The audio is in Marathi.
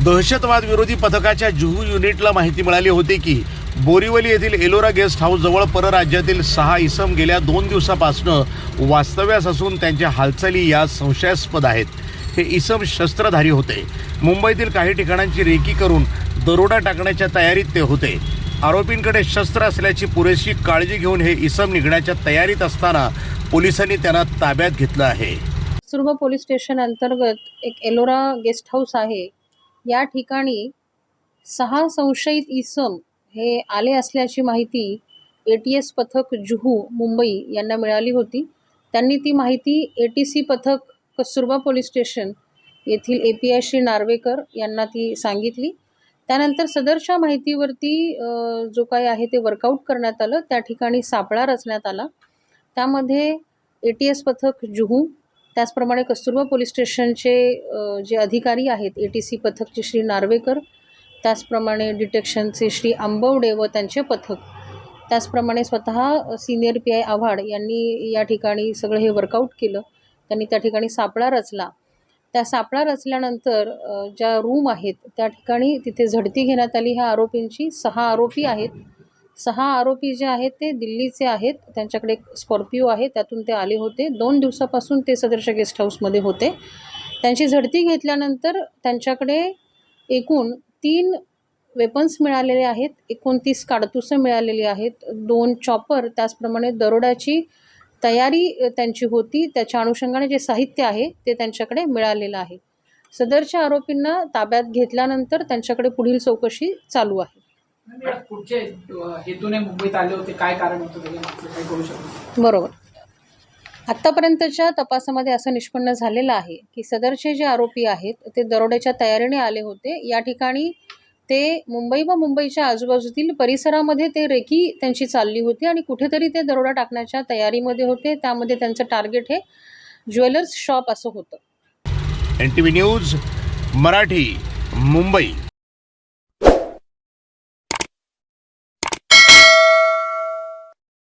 दहशतवाद विरोधी पथकाच्या जुहू युनिटला माहिती मिळाली होती की बोरीवली येथील एलोरा गेस्ट हाऊस जवळ परराज्यातील सहा इसम गेल्या दोन दिवसापासून वास्तव्यास असून त्यांच्या हालचाली या संशयास्पद आहेत. हे इसम शस्त्रधारी होते. मुंबईतील काही ठिकाणांची रेकी करून दरोडा टाकण्याच्या तयारीत ते होते. आरोपींकडे शस्त्र असल्याची पुरेशी काळजी घेऊन हे इसम निघण्याच्या तयारीत असताना पोलिसांनी त्यांना ताब्यात घेतलं आहे. सुरभ पोलीस स्टेशन अंतर्गत एक एलोरा गेस्ट हाऊस आहे. या ठिकाणी सहा संशयित इसम हे आले असल्याची माहिती ए टी एस पथक जुहू मुंबई यांना मिळाली होती. त्यांनी ती माहिती ए टी सी पथक कस्तुरबा पोलीस स्टेशन येथील A P I Shri Narvekar यांना ती सांगितली. त्यानंतर सदरच्या माहितीवरती जो काही आहे ते वर्कआउट करण्यात आलं. त्या ठिकाणी सापळा रचण्यात आला. त्यामध्ये ए टी एस पथक जुहू त्याचप्रमाणे कस्तुरबा पोलीस स्टेशनचे जे अधिकारी आहेत ए टी सी पथकचे श्री नार्वेकर त्याचप्रमाणे डिटेक्शनचे श्री आंबवडे व त्यांचे पथक त्याचप्रमाणे स्वतः सिनियर पी आय आव्हाड यांनी या ठिकाणी सगळं हे वर्कआउट केलं. त्यांनी त्या ठिकाणी सापळा रचला. त्या सापळा रचल्यानंतर ज्या रूम आहेत त्या ठिकाणी तिथे झडती घेण्यात आली. ह्या आरोपींची सहा आरोपी आहेत. सहा आरोपी जे आहेत ते दिल्लीचे आहेत. त्यांच्याकडे एक स्कॉर्पिओ आहे. त्यातून ते आले होते. दोन दिवसापासून ते सदरच्या गेस्ट हाऊसमध्ये होते. त्यांची झडती घेतल्यानंतर त्यांच्याकडे एकूण तीन वेपन्स मिळालेले आहेत. एकोणतीस काडतुसं मिळालेली आहेत. दोन चॉपर त्याचप्रमाणे दरोड्याची तयारी त्यांची होती. त्याच्या अनुषंगाने जे साहित्य आहे ते त्यांच्याकडे मिळालेलं आहे. सदरच्या आरोपींना ताब्यात घेतल्यानंतर त्यांच्याकडे पुढील चौकशी चालू आहे. मॅडम कुठचे अ, हेतूने मुंबईत आले होते काय कारण होतं त्याच्या मागचं काही करू शकतो बरोबर. आत्तापर्यंतच्या तपासामध्ये असं निष्पन्न झालेलं आहे की सदरचे जे आरोपी आहेत ते दरोड्याच्या तयारीने आले होते. या ठिकाणी ते मुंबई व मुंबईच्या आजूबाजूतील परिसरामध्ये ते रेकी त्यांची चालली होती आणि कुठेतरी ते दरोडा टाकण्याच्या तयारीमध्ये होते. त्यामध्ये त्यांचं टार्गेट हे ज्वेलर्स शॉप असं होतं. N T V news Marathi Mumbai.